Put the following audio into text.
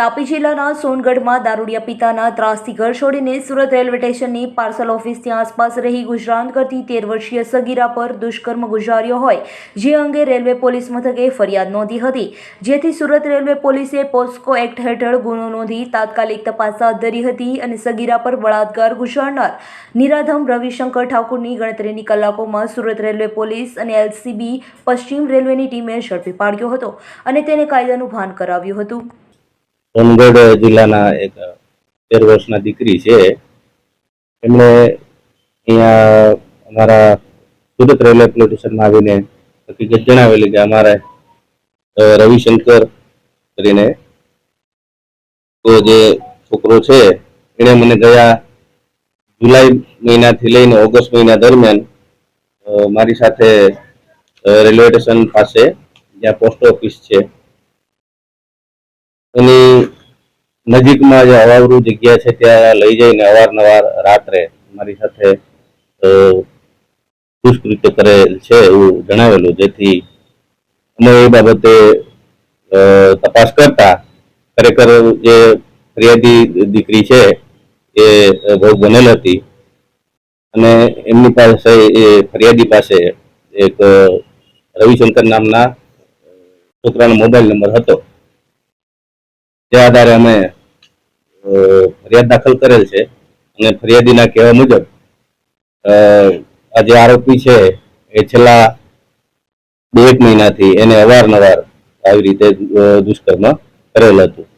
તાપી જિલ્લાના સોનગઢમાં દારૂડિયા પિતાના ત્રાસથી ઘર છોડીને સુરત રેલવે સ્ટેશનની પાર્સલ ઓફિસની આસપાસ રહી ગુજરાન કરતી તેર વર્ષીય સગીરા પર દુષ્કર્મ ગુજાર્યો હોય, જે અંગે રેલવે પોલીસ મથકે ફરિયાદ નોંધી હતી. જેથી સુરત રેલવે પોલીસે પોસ્કો એક્ટ હેઠળ ગુનો નોંધી તાત્કાલિક તપાસ હાથ ધરી હતી અને સગીરા પર બળાત્કાર ગુજારનાર નિરાધમ રવિશંકર ઠાકુરની ગણતરીની કલાકોમાં સુરત રેલવે પોલીસ અને એલસીબી પશ્ચિમ રેલવેની ટીમે ઝડપી પાડ્યો હતો અને તેને કાયદાનું ભાન કરાવ્યું હતું. સોનગઢ જિલ્લાના એક તેર વર્ષના દીકરી છે. એમણે અહીંયા અમારા સુરત રેલવે પોલીસ સ્ટેશનમાં આવીને હકીકત જણાવેલી કે અમારે રવિશંકર કરીને તો જે છોકરો છે, એણે મને ગયા જુલાઈ મહિનાથી લઈને ઓગસ્ટ મહિના દરમિયાન મારી સાથે રેલવે સ્ટેશન પાસે, જ્યાં પોસ્ટ ઓફિસ છે એની નજીકમાં જે અવાવરું જગ્યા છે, ત્યાં લઈ જઈને અવારનવાર રાત્રે મારી સાથે દુષ્કૃત્ય કરેલ છે એવું જણાવેલું, જેથી અમે એ બાબતે તપાસ કરતા ખરેખર જે ફરિયાદી દીકરી છે, એ ભોગ બનેલ હતી. અને એમની પાસે એ ફરિયાદી પાસે એક, રવિશંકર નામના છોકરાનો મોબાઈલ નંબર હતો. તે આધારે અમે ફરિયાદ દાખલ કરેલ છે અને ફરિયાદીના કહેવા મુજબ આ જે આરોપી છે એ છેલ્લા બે એક મહિનાથી એને અવારનવાર આવી રીતે દુષ્કર્મ કરેલ હતું.